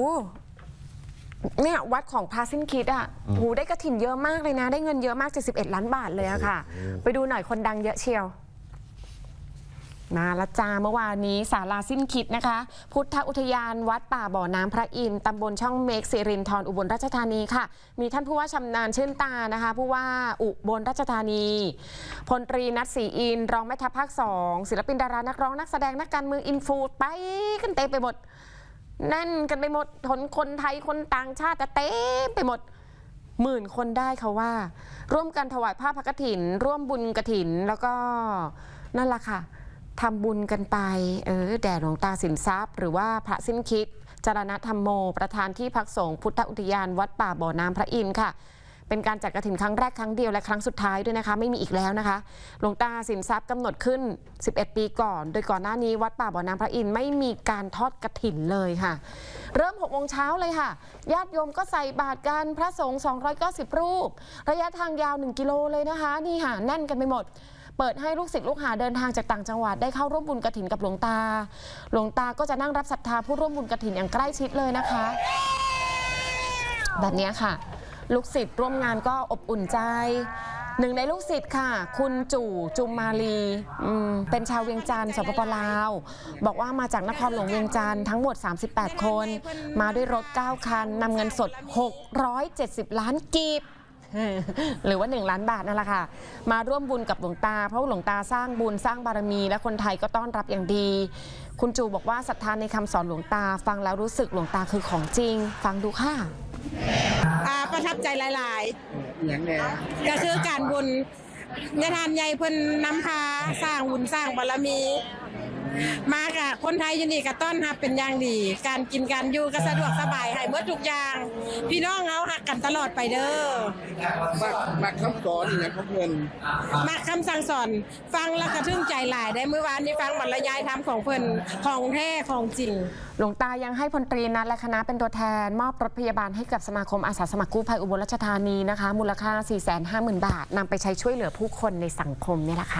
โอ้เนี่ยวัดของพระสิ้นคิดอะโหได้กระถินเยอะมากเลยนะ ได้เงินเยอะมาก 71 ล้านบาทเลยอะค่ะ ไปดูหน่อยคนดังเยอะเชียว มาละจาเมื่อวานนี้ศาลาสิ้นคิดนะคะ พุทธอุทยานวัดป่าบ่อน้ำพระอินทร์ตำบลช่องเมกสิรินทรอุบลราชธานีค่ะ มีท่านผู้ว่าชำนาญชื่นตานะคะผู้ว่าอุบลราชธานีพลตรีนัทศรีอินทร์รองแม่ทัพภาคสองศิลปินดารานักร้องนักแสดงนักการเมืองอินฟูไปกันเต็มไปหมด แน่นกันไปหมดทนคนไทยคนต่างชาติเต็มไปหมดหมื่นคนได้เขาว่า ร่วมกันถวายผ้าพระกฐิน ร่วมบุญกฐินแล้วก็นั่นแหละค่ะทำบุญกันไปเออแด่หลวงตาสินทรัพย์ หรือว่าพระสิ้นคิดจารณธรรมโม ประธานที่พักสงฆ์พุทธอุทยานวัดป่าบ่อน้ำพระอินทร์ค่ะ เป็นการจัดกระถินครั้งแรกครั้งเดียวและครั้งสุดท้ายด้วยนะคะ ไม่มีอีกแล้วนะคะ หลวงตาสินทรัพย์กำหนดขึ้น 11 ปีก่อน โดยก่อนหน้านี้วัดป่าบ่อน้ำพระอินทร์ไม่มีการทอดกระถินเลยค่ะ เริ่ม6โมงเช้าเลยค่ะ ญาติโยมก็ใส่บาตรกันพระสงฆ์290 รูป ระยะทางยาว 1 กิโลเลยนะคะนี่ค่ะแน่นกันไปหมดเปิดให้ลูกศิษย์ลูกหาเดินทางจากต่างจังหวัดได้เข้าร่วมบุญกระถินกับหลวงตา หลวงตาก็จะนั่งรับศรัทธาผู้ร่วมบุญกระถินอย่างใกล้ชิดเลยนะคะ แบบนี้ค่ะ ลูกศิษย์ร่วมงานก็อบอุ่นใจ หนึ่งในลูกศิษย์ค่ะ คุณจู่จุมมาลีเป็นชาวเวียงจันทร์สปปลาว บอกว่ามาจากนครหลวงเวียงจันทร์ทั้งหมด 38 คน มาด้วยรถ 9 คันนำเงินสด 670 ล้านกีบหรือว่า 1 ล้านบาทนั่นแหละค่ะ มาร่วมบุญกับหลวงตา เพราะหลวงตาสร้างบุญสร้างบารมี และคนไทยก็ต้อนรับอย่างดี คุณจูบอกว่าศรัทธาในคำสอนหลวงตา ฟังแล้วรู้สึกหลวงตาคือของจริง ฟังดูค่ะ ประทับใจหลาย อย่างแน่ๆ ก็คือการบุญในทานใหญ่เพิ่นนำพาสร้างบุญสร้างบารมี มากะคนไทยอยินดีกับต้อนรับเป็นอย่างดี การกินการอยู่ก็สะดวกสบายให้เมื่อทุกอย่าง พี่น้องเอาหักกันตลอดไปเด้อมักมักคำสอนอย่างเขาเงินมาคำสั่งสอนฟังแล้วก็ทึ่งใจหลายได้เมื่อวานนี้ฟังบรรยายธรรมของเพิ่นของแท้ของจริง หลวงตายังให้พลตรีนัทและคณะเป็นตัวแทน มอบรถพยาบาลให้กับสมาคมอาสาสมัครกู้ภัยอุบลราชธานีนะคะ มูลค่า 450,000 บาทนำไปใช้ช่วยเหลือผู้คนในสังคมเนี่ยแหละค่ะ